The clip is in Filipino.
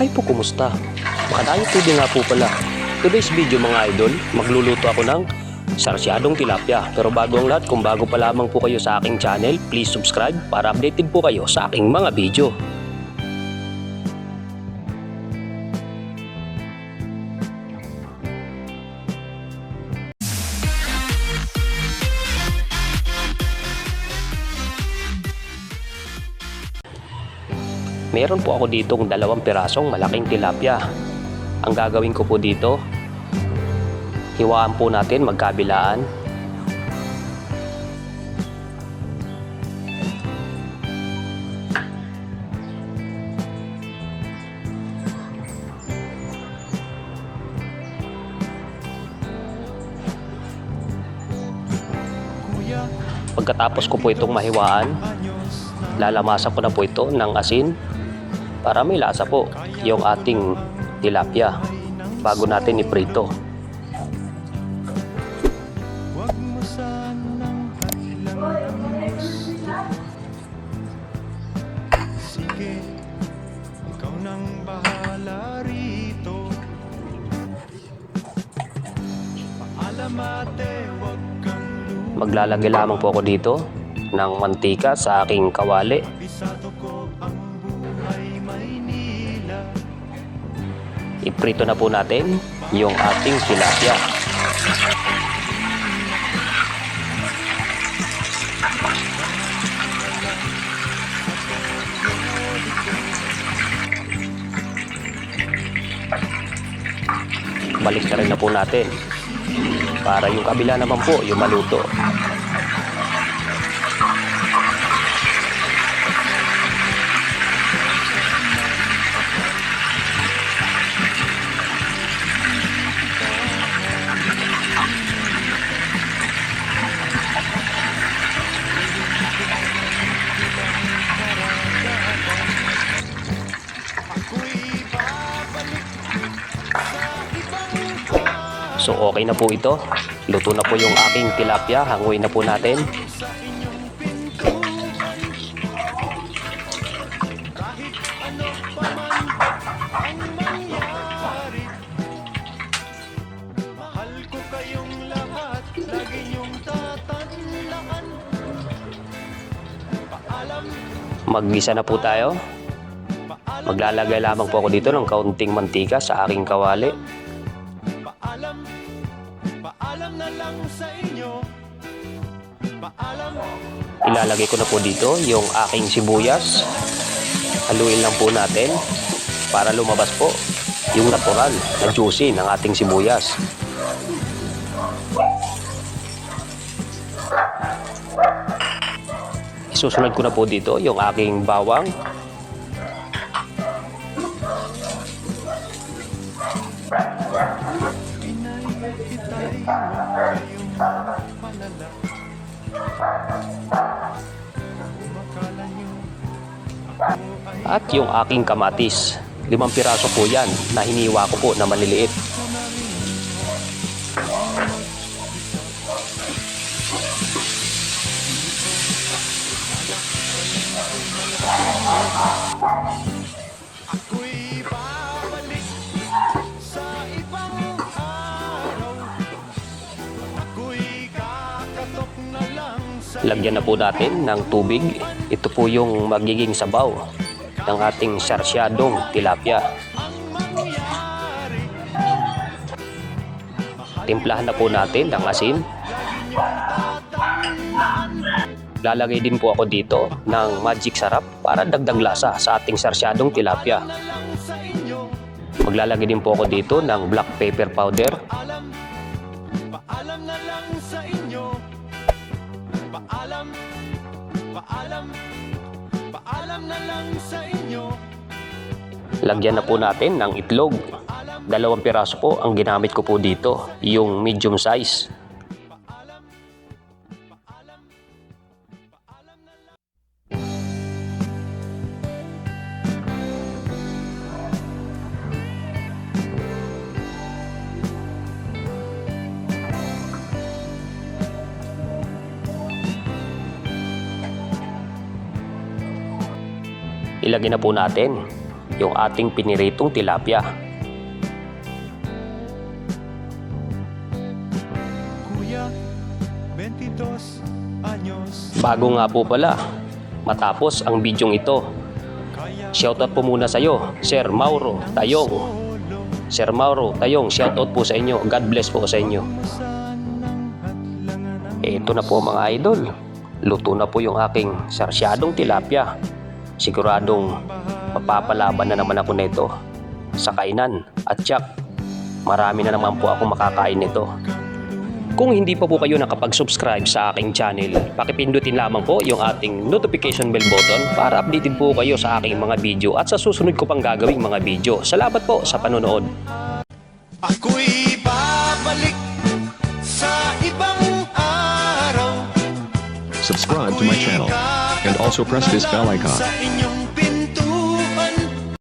Hi po, kumusta? Makadayo TV nga po pala. Today's video mga idol, magluluto ako ng sarsyadong tilapia. Pero bago ang lahat, kung bago pa lamang po kayo sa aking channel, please subscribe para updated po kayo sa aking mga video. Meron po ako ditong dalawang pirasong malaking tilapia. Ang gagawin ko po dito, hiwaan po natin magkabilaan. Pagkatapos ko po itong mahiwaan, lalamasan ko na po ito ng asin para may lasa po yung ating tilapia bago natin iprito. Maglalagay lamang po ako dito ng mantika sa aking kawali. Iprito na po natin yung ating tilapia. Balik na rin na po natin para yung kabila naman po yung maluto. So okay na po ito. Luto na po yung aking tilapia. Hanguin na po natin. Maggisa na po tayo. Maglalagay lamang po ako dito ng kaunting mantika sa aking kawali. paalam Paalam na lang sa inyo Paalam, Ilalagay ko na po dito yung aking sibuyas. Haluin lang po natin para lumabas po yung natural na juicy ng ating sibuyas. Isusunod ko na po dito yung aking bawang. Ay At yung aking kamatis. Limang piraso po yan na hiniwa ko po na maliliit. Ako'y Lagyan na po natin ng tubig. Ito po yung magiging sabaw ng ating sarsyadong tilapia. Timplahan na po natin ng asin. Lalagay din po ako dito ng magic sarap para dagdag lasa sa ating sarsyadong tilapia. Maglalagay din po ako dito ng black pepper powder. Lagyan na po natin ng itlog. Dalawang piraso po ang ginamit ko po dito, yung medium size. Ilagay na po natin yung ating piniritong tilapia. Kuya, 22 anyos Bago nga po pala, matapos ang bidyong ito, shoutout po muna sa iyo, Sir Mauro Tayong. Sir Mauro Tayong, shoutout po sa inyo. God bless po sa inyo. Ng Ito na po mga idol. Luto na po yung aking sarsyadong tilapia. Siguradong mapapalaban na naman ako nito sa kainan. At tiyak, marami na naman po ako makakain nito. Kung hindi pa po kayo nakapag-subscribe sa aking channel, pakipindutin lamang po yung ating notification bell button para updated po kayo sa aking mga video at sa susunod ko pang gagawing mga video. Salamat po sa panonood. Ako'y babalik also press this bell icon.